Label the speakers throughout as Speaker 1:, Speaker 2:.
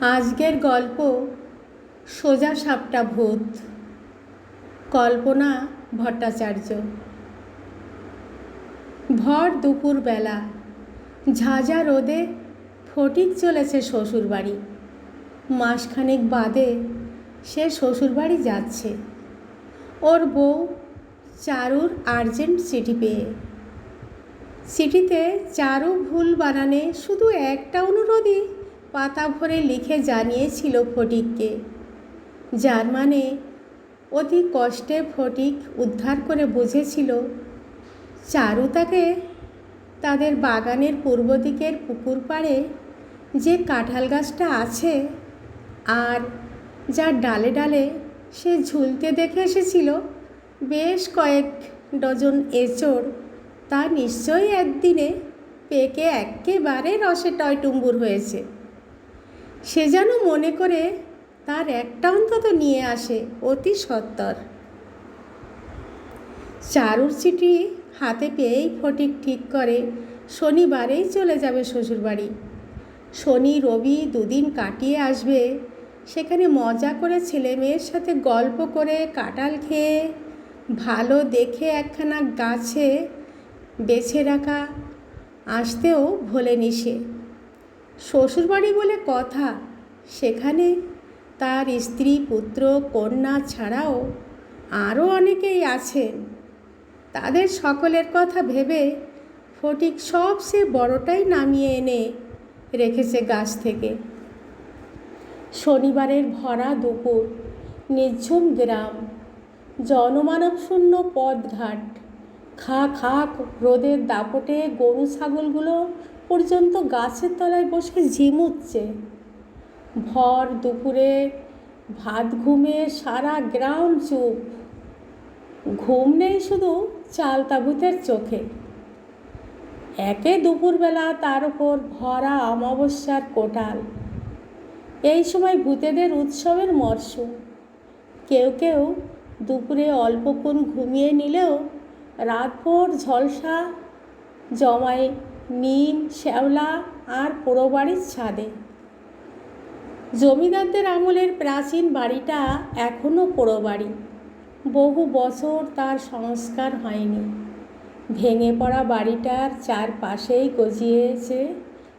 Speaker 1: আজকের গল্প সোজা সাপটা ভূত। কল্পনা ভট্টাচার্য। ভর দুপুরবেলা ঝাঁঝা রোদে ফটিক চলেছে শ্বশুরবাড়ি। মাসখানেক বাদে সে শ্বশুরবাড়ি যাচ্ছে। ওর বউ চারুর আর্জেন্ট চিঠি পেয়ে। চিঠিতে চারু ভুল বানানে শুধু একটা অনুরোধই পাতা ভরে লিখে জানিয়েছিল ফটিককে। যার মানে অতি কষ্টে ফটিক উদ্ধার করে বুঝেছিল, চারু তাকে তাদের বাগানের পূর্ব দিকের পুকুর পাড়ে যে কাঁঠাল গাছটা আছে আর যার ডালে ডালে সে ঝুলতে দেখে এসেছিল বেশ কয়েক ডজন এঁচড়। তা নিশ্চয়ই একদিনে পেকে একেবারে রসে টয়টুম্বুর হয়েছে। সে যেন মনে করে তার একটা অন্তত নিয়ে আসে অতি সত্তর চারুর চিঠি হাতে পেয়েই ফটিক ঠিক করে, শনিবারেই চলে যাবে শ্বশুরবাড়ি। শনি, রবি দুদিন কাটিয়ে আসবে, সেখানে মজা করে ছেলে মেয়ের সাথে গল্প করে কাটাল খেয়ে, ভালো দেখে একখানা গাছে বেছে রাখা, আসতেও ভোলেনি সে। শ্বশুরবাড়ি বলে কথা। সেখানে তার স্ত্রী, পুত্র, কন্যা ছাড়াও আরও অনেকেই আছেন। তাদের সকলের কথা ভেবে ফটিক সবচেয়ে বড়টাই নামিয়ে এনে রেখেছে গাছ থেকে। শনিবারের ভরা দুপুর নির্ঝুম গ্রাম, জনমানবশূন্য পথঘাট খা খা রোদের দাপটে গরু ছাগলগুলো পর্যন্ত গাছের তলায় বসে ঝিমুচ্ছে ভর দুপুরে ভাত ঘুমে সারা গ্রাম চুপ। ঘুম নেই শুধু চাল তাবুতের চোখে। একে দুপুরবেলা তার উপর ভরা অমাবস্যার কোটাল। এই সময় ভূতেদের উৎসবের মরশুম। কেউ কেউ দুপুরে অল্পক্ষণ ঘুমিয়ে নিলেও রাতভর ঝলসা জমায় নিম শ্যাওলা আর পোড়ো বাড়ির ছাদে। জমিদারদের আমলের প্রাচীন বাড়িটা এখনও পোড়ো বাড়ি বহু বছর তার সংস্কার হয়নি। ভেঙে পড়া বাড়িটার চারপাশেই গজিয়েছে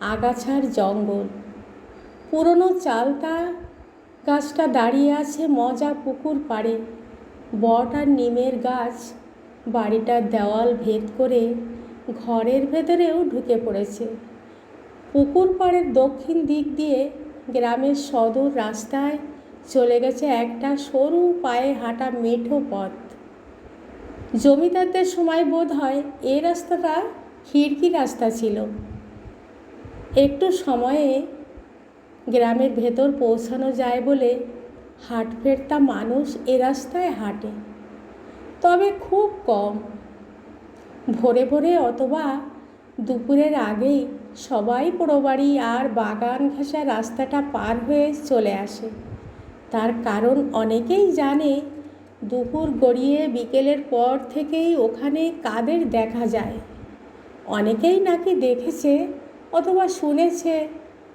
Speaker 1: আগাছার জঙ্গল। পুরনো চালতা গাছটা দাঁড়িয়ে আছে মজা পুকুর পাড়ে। বট আর নিমের গাছ বাড়িটার দেওয়াল ভেদ করে ঘরের ভেতরেও ঢুকে পড়েছে। পুকুর পাড়ের দক্ষিণ দিক দিয়ে গ্রামের সদর রাস্তায় চলে গেছে একটা সরু পায়ে হাঁটা মেঠো পথ। জমিদারদের সময় বোধ হয় এই রাস্তাটা খিড়কি রাস্তা ছিল। একটু সময়ে গ্রামের ভেতর পৌঁছানো যায় বলে হাট ফেরতা মানুষ এ রাস্তায় হাঁটে। তবে খুব কম। ভোরে ভোরে অথবা দুপুরের আগেই সবাই পোড়োবাড়ি আর বাগান ঘেঁষা রাস্তাটা পার হয়ে চলে আসে। তার কারণ অনেকেই জানে, দুপুর গড়িয়ে বিকেলের পর থেকেই ওখানে কাদের দেখা যায়। অনেকেই নাকি দেখেছে অথবা শুনেছে,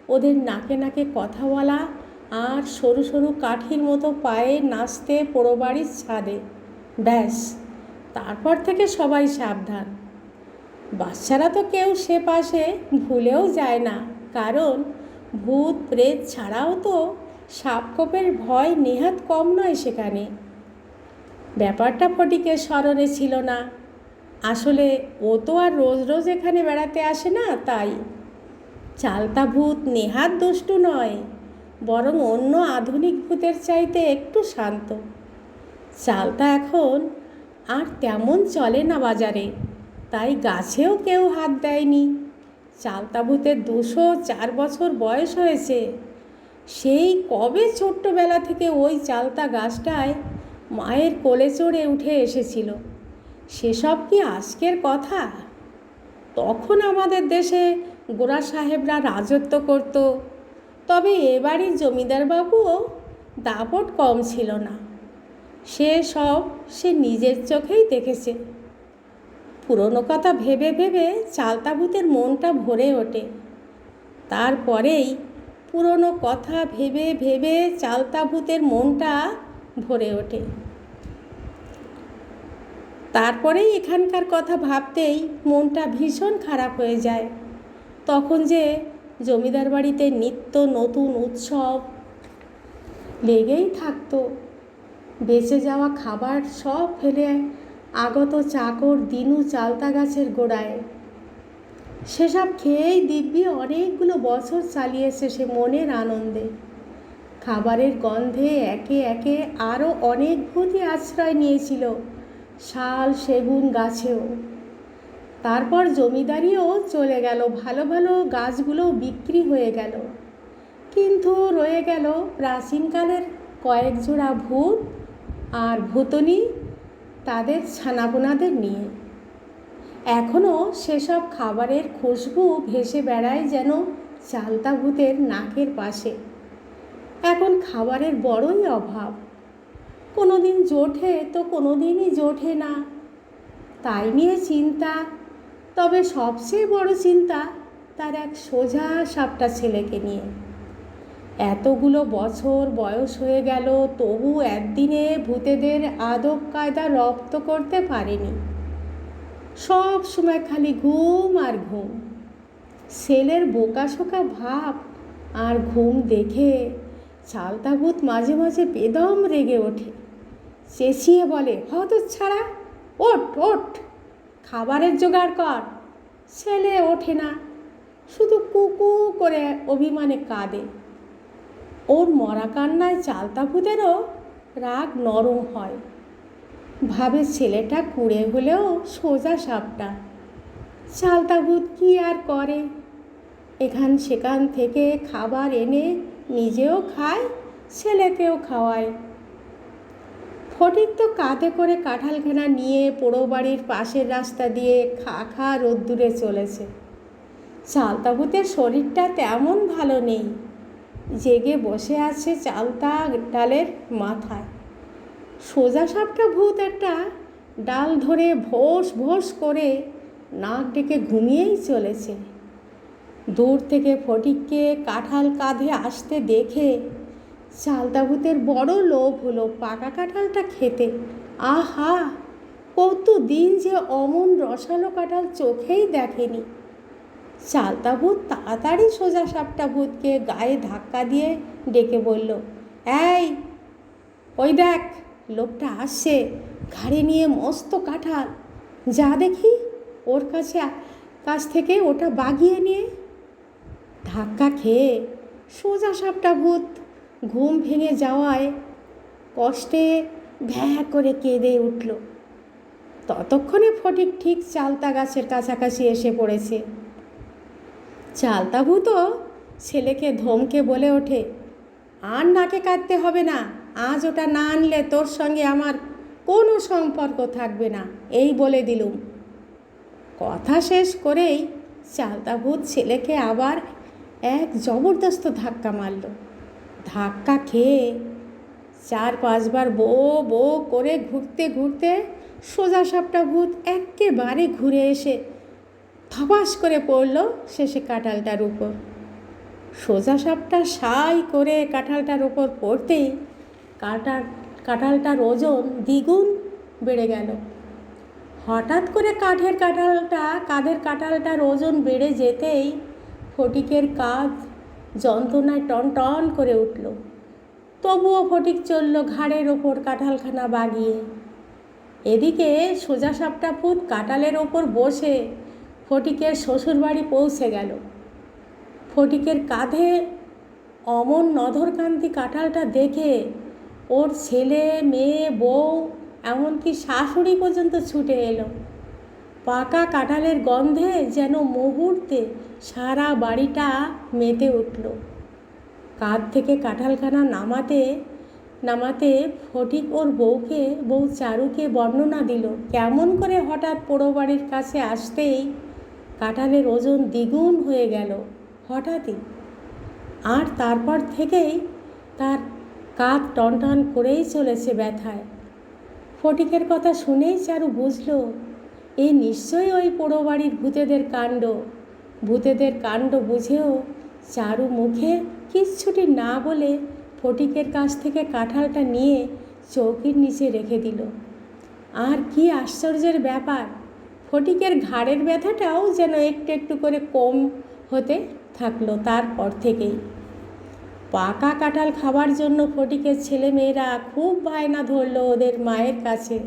Speaker 1: ওদের নাকে নাকে কথা বলা আর সরু সরু কাঠির মতো পায়ে নাচতে পোড়োবাড়ির ছাদে। ব্যাস। তারপর থেকে সবাই সাবধান। বাচ্চারা তো কেউ সে পাশে ভুলেও যায় না, কারণ ভূত, প্রেত ছাড়াও তো সাপকোপের ভয় নেহাত কম নয় সেখানে। ব্যাপারটা ফটিকের স্মরণে ছিল না। আসলে ও তো আর রোজ রোজ এখানে বেড়াতে আসে না, তাই। চালতা ভূত নেহাত দুষ্টু নয়, বরং অন্য আধুনিক ভূতের চাইতে একটু শান্ত। চালতা এখন আর তেমন চলে না বাজারে। তাই গাছেও কেউ হাত দেয়নি। চালতা ভূতের দুশো চার বছর বয়স হয়েছে। সেই কবে ছোট্টবেলা থেকে ওই চালতা গাছটায় মায়ের কোলে চড়ে উঠে এসেছিল? সেসব কি আজকের কথা? তখন আমাদের দেশে গোড়া সাহেবরা রাজত্ব করত। তবে এবারই জমিদারবাবুও দাপট কম ছিল না। সে সব সে নিজের চোখেই দেখেছে। পুরনো কথা ভেবে ভেবে চালতাবুতের মনটা ভরে ওঠে। তারপরেই পুরনো কথা ভেবে ভেবে চালতা ভূতের মনটা ভরে ওঠে। তারপরেই এখানকার কথা ভাবতেই মনটা ভীষণ খারাপ হয়ে যায়। তখন যে জমিদার বাড়িতে নিত্য নতুন উৎসব লেগেই থাকতো। বেঁচে যাওয়া খাবার সব ফেলে আগত চাকর দিনু চালতা গাছের গোড়ায়। সেসব খেয়েই দিব্যি অনেকগুলো বছর চালিয়েছে সে মনের আনন্দে। খাবারের গন্ধে একে একে আরও অনেক ভূতই আশ্রয় নিয়েছিল শাল সেগুন গাছেও। তারপর জমিদারিও চলে গেল, ভালো ভালো গাছগুলো বিক্রি হয়ে গেল। কিন্তু রয়ে গেল প্রাচীনকালের কয়েক জোড়া ভূত আর ভূতনি তাদের ছানাপোনাদের নিয়ে। এখনও সেসব খাবারের খুশবু ভেসে বেড়ায় যেন চালতা ভূতের নাকের পাশে। এখন খাবারের বড়ই অভাব। কোনো দিন জোটে তো কোনো দিনই জোটে না। তাই নিয়ে চিন্তা, তবে সবচেয়ে বড় চিন্তা তার এক সোজা সাপটা ছেলেকে নিয়ে। এতগুলো বছর বয়স হয়ে গেল, তবু একদিনে ভূতেদের আদব কায়দা রপ্ত করতে পারেনি। সব সময় খালি ঘুম আর ঘুম। ছেলের বোকাশোকা ভাব আর ঘুম দেখে চালতা ভূত মাঝে মাঝে বেদম রেগে ওঠে। চেঁচিয়ে বলে হত ছাড়া ওঠ ওঠ, খাবারের জোগাড় কর। ছেলে ওঠে না, শুধু কুকু করে অভিমানে কাঁদে। ওর মরা কান্নায় চালতা ভূতেরও রাগ নরম হয়। ভাবে ছেলেটা কুড়ে হলেও সোজা সাপটা। চালতা ভূত কী আর করে? এখান সেখান থেকে খাবার এনে নিজেও খায়, ছেলেকেও খাওয়ায়। ফটিক তো কাঁধে করে কাঁঠালখানা নিয়ে পোড়ো বাড়ির পাশের রাস্তা দিয়ে খা খা রোদ্দুরে চলেছে। চালতাভূতের শরীরটা তেমন ভালো নেই। জেগে বসে আছে চালতা ডালের মাথায়। সোজা সাপটা ভূত একটা ডাল ধরে ভোস ভোস করে নাক ডেকে ঘুমিয়েই চলেছে। দূর থেকে ফটিককে কাঁঠাল কাঁধে আসতে দেখে চালতা চালতাভূতের বড় লোভ হলো পাকা কাঁঠালটা খেতে। আহা! কত দিন যে অমন রসালো কাঁঠাল চোখেই দেখেনি। চালতাভূত তাড়াতাড়ি সোজা সাপটা ভূতকে গায়ে ধাক্কা দিয়ে ডেকে বলল, এই, ওই দেখ, লোকটা আসছে, ঘাড়ে নিয়ে মস্ত কাঁঠাল। যা দেখি ওর কাছে, কাছ থেকে ওটা বাগিয়ে নিয়ে ধাক্কা খেয়ে সোজা সাপটা ভূত ঘুম ভেঙে যাওয়ায় কষ্টে ভ্যা করে কেঁদে উঠল। ততক্ষণে ফটিক ঠিক চালতা গাছের কাছাকাছি এসে পড়েছে। চালতা ভূতও ছেলেকে ধমকে বলে ওঠে, আর নাকে কাটতে হবে না, আজ ওটা না আনলে তোর সঙ্গে আমার কোনো সম্পর্ক থাকবে না। এই বলে দিলুম। কথা শেষ করেই চালতা ভূত ছেলেকে আবার এক জবরদস্ত ধাক্কা মারল। ধাক্কা খেয়ে চার পাঁচবার বো বো করে ঘুরতে ঘুরতে সোজা সাপটা ভূত একেবারে ঘুরে এসে থপাস করে পড়ল শেষে কাঁঠালটার উপর। সোজা সাপটা সাই করে কাঁঠালটার ওপর পড়তেই কাঁঠাল, কাঁঠালটার ওজন দ্বিগুণ বেড়ে গেল। হঠাৎ করে কাঠের কাঁঠালটা, কাঁধের কাঁঠালটার ওজন বেড়ে যেতেই ফটিকের কাঁধ যন্ত্রণায় টন টন করে উঠল। তবুও ফটিক চলল ঘাড়ের ওপর কাঁঠালখানা বাগিয়ে। এদিকে সোজা সাপটা ফুট কাঁঠালের ওপর বসে ফটিকের শ্বশুরবাড়ি পৌঁছে গেল। ফটিকের কাঁধে অমন নধরকান্তি কাঁঠালটা দেখে ওর ছেলে, মেয়ে, বউ, এমনকি শাশুড়ি পর্যন্ত ছুটে এলো। পাকা কাঁঠালের গন্ধে যেন মুহূর্তে সারা বাড়িটা মেতে উঠল। কাঁধ থেকে কাঁঠালখানা নামাতে নামাতে ফটিক ওর বউকে, বউ চারুকে বর্ণনা দিল, কেমন করে হঠাৎ পোড়ো বাড়ির কাছে আসতেই কাঁঠালের ওজন দ্বিগুণ হয়ে গেল হঠাৎই। আর তারপর থেকেই তার কাঁধ টনটন করেই চলেছে ব্যথায়। ফটিকের কথা শুনেই চারু বুঝল, এ নিশ্চয়ই ওই পোড়ো বাড়ির ভূতেদের কাণ্ড। ভূতেদের কাণ্ড বুঝেও চারু মুখে কিচ্ছুটি না বলে ফটিকের কাছ থেকে কাঁঠালটা নিয়ে চৌকির নিচে রেখে দিল। আর কি আশ্চর্যের ব্যাপার ফটিকের ঘাড়ের ব্যথাটাও যেন একটু একটু করে কম হতে থাকল তারপর থেকেই। পাকা কাঁঠাল খাবার জন্য ফটিকের ছেলেমেয়েরা খুব বায়না ধরলো ওদের মায়ের কাছে।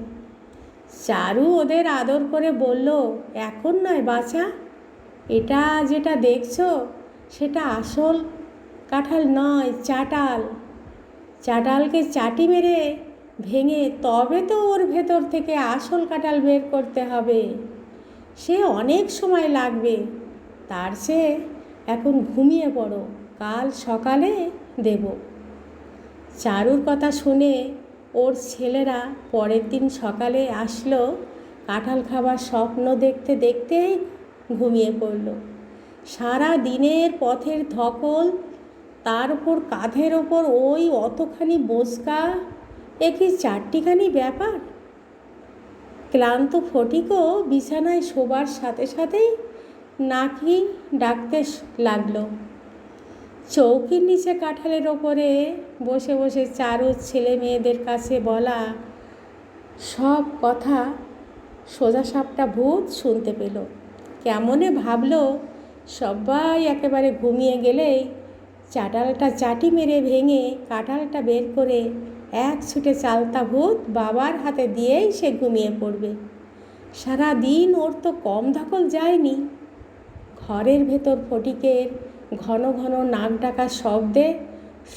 Speaker 1: চারু ওদের আদর করে বলল, এখন নয় বাছা, এটা যেটা দেখছ, সেটা আসল কাঁঠাল নয়, চাটাল। চাটালকে চাটি মেরে ভেঙে তবে তো ওর ভেতর থেকে আসল কাঁঠাল বের করতে হবে। সে অনেক সময় লাগবে। তার সে এখন ঘুমিয়ে পড়ো, কাল সকালে দেব। চারুর কথা শুনে ওর ছেলেরা পরের দিন সকালে আসলো কাঁঠাল খাবার স্বপ্ন দেখতে দেখতেই ঘুমিয়ে পড়ল। সারা দিনের পথের ধকল, তার উপর কাঁধের ওপর ওই অতখানি বোসকা এ কি চারটিখানি ব্যাপার? ক্লান্ত ফটিকও বিছানায় শোবার সাথে সাথেই নাকি ডাকতে লাগল। চৌকির নিচে কাঁঠালের ওপরে বসে বসে চারু ছেলে মেয়েদের কাছে বলা সব কথা সোজা সাপটা ভূত শুনতে পেল। কেমনে ভাবলো, সবাই একেবারে ঘুমিয়ে গেলেই চাটালটা চাটি মেরে ভেঙে কাঁঠালটা বের করে এক ছুটে চালতা ভূত বাবার হাতে দিয়েই সে ঘুমিয়ে পড়বে। সারা দিন ওর তো কম ধকল যায়নি। ঘরের ভেতর ফটিকের ঘন ঘন নাক ডাকার শব্দে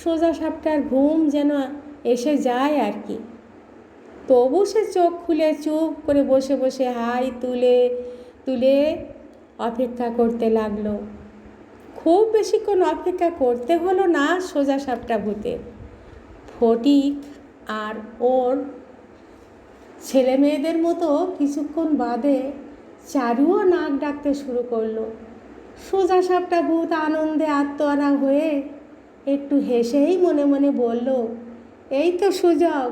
Speaker 1: সোজা সাপটার ঘুম যেন এসে যায় আর কি। তবু সে চোখ খুলে চুপ করে বসে বসে হাই তুলে তুলে অপেক্ষা করতে লাগল। খুব বেশিক্ষণ অপেক্ষা করতে হলো না সোজা সাপটা ভূতের। ফটিক আর ওর ছেলে মেয়েদের মতো কিছুক্ষণ বাদে চারুও নাক ডাকতে শুরু করল। সোজা সাপটা ভূত আনন্দে আত্মহারা হয়ে একটু হেসেই মনে মনে বলল, এই তো সুযোগ।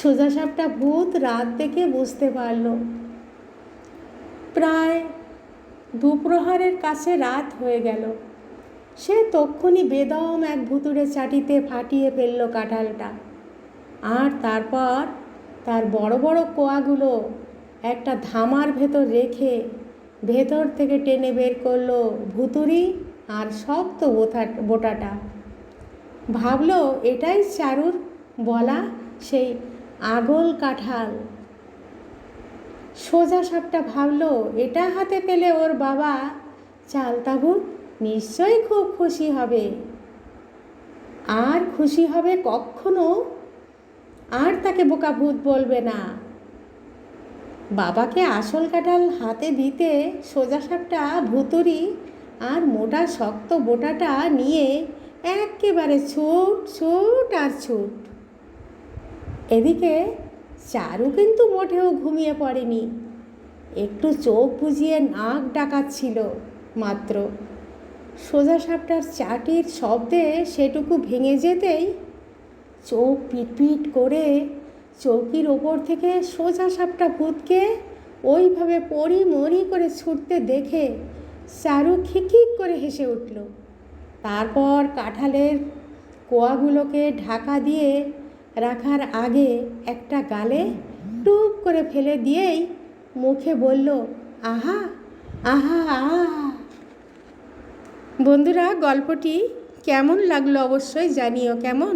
Speaker 1: সোজা সাপটা ভূত রাত দেখে বুঝতে পারল। প্রায় দুপ্রহরের কাছে রাত হয়ে গেল। সে তক্ষুনি বেদম এক ভুতুড়ে চাটিতে ফাটিয়ে ফেলল কাঁঠালটা। আর তারপর তার বড় বড় কোয়াগুলো একটা ধামার ভেতর রেখে ভেতর থেকে টেনে বের করল ভুতুরি আর শক্ত বোথা, বোটাটা। ভাবলো, এটাই চারুর বলা সেই আগল কাঁঠাল। সোজা সাপটা ভাবল, এটা হাতে পেলে ওর বাবা চালতাভূত নিশ্চয়ই খুব খুশি হবে। আর খুশি হবে কখনো? আর তাকে বোকা ভূত বলবে না। বাবাকে আসল কাঁঠাল হাতে দিতে সোজা সাপটা ভুতুরি আর মোটা শক্ত বোটাটা নিয়ে একেবারে ছুট ছুট আর ছুট। এদিকে চারু কিন্তু মোটেও ঘুমিয়ে পড়েনি। একটু চোখ বুঝিয়ে নাক ডাকাচ্ছিল মাত্র। সোজা সাপটার চাটির শব্দে সেটুকু ভেঙে যেতেই চোখ পিটপিট করে চৌকির ওপর থেকে সোজা সাপটা ভূতকে ওইভাবে পরি মরি করে ছুটতে দেখে চারু খিকখিক করে হেসে উঠল। তারপর কাঁঠালের কোয়াগুলোকে ঢাকা দিয়ে রাখার আগে একটা গালে টুপ করে ফেলে দিয়েই মুখে বলল, আহা আহা আহা। বন্ধুরা গল্পটি কেমন লাগল অবশ্যই জানিও কেমন?